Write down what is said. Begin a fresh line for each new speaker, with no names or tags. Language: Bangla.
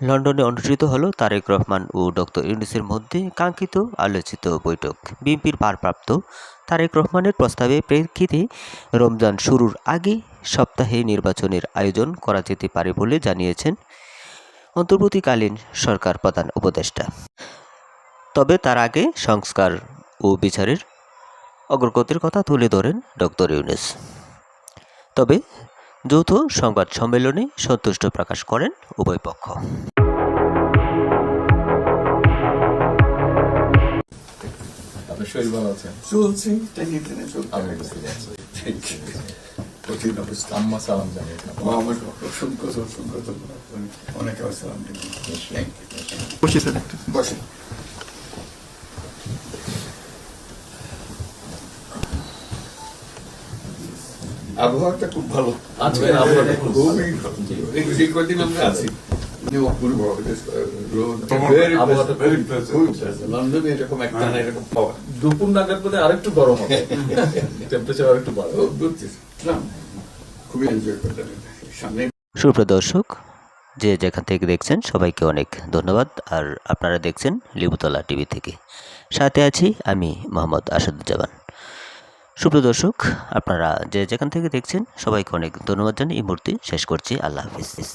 লন্ডনে অনুষ্ঠিত হলো তারেক রহমান ও ডক্টর ইউনুসের মধ্যে কাঙ্ক্ষিত আলোচিত বৈঠক। বিএনপির ভারপ্রাপ্ত তারেক রহমানের প্রস্তাবে প্রেক্ষিতে রমজান শুরুর আগে সপ্তাহে নির্বাচনের আয়োজন করা যেতে পারে বলে জানিয়েছেন অন্তর্বর্তীকালীন সরকার প্রধান উপদেষ্টা। তবে তার আগে সংস্কার ও বিচারের অগ্রগতির কথা তুলে ধরেন ডক্টর ইউনুস। তবে যৌথ সংবাদ সম্মেলনে সন্তুষ্ট প্রকাশ করেন উভয় পক্ষ।
শরীর ভালো আছে
চলছে টেনে টেনে চলতে
আমি বুঝতে পারছি
কঠিন অবস্থা
আম্মা সালাম জানিয়ে
ও অসংখ্য অসংখ্য অনেকে
বসে
বসে। আবহাওয়াটা খুব ভালো।
আজকে আবহাওয়াটা
খুবই ভালো। যে কদিন আমরা আছি অপূর্ব রোদ
আবহাওয়াটা
ভেরি
খুব
প্লেজেন্ট লন্ডনে এরকম একটা না এরকম পাওয়া।
দুপুর নাগাদ বোধহয় আরেকটু গরম হবে। টেম্পারেচার আরেকটু বাড়বে।
খুবই এনজয় করতে সামনে
সুপ্রদর্শক যে যেখান থেকে দেখছেন সবাইকে অনেক ধন্যবাদ। আর আপনারা দেখছেন লিবুতলা টিভি থেকে। সাথে আছি আমি মোহাম্মদ আসাদুজ্জামান। সুপ্রদর্শক আপনারা যে যেখান থেকে দেখছেন, সবাইকে অনেক ধন্যবাদ জানিয়ে এই মুহূর্তে শেষ করছি। আল্লাহ হাফিজ।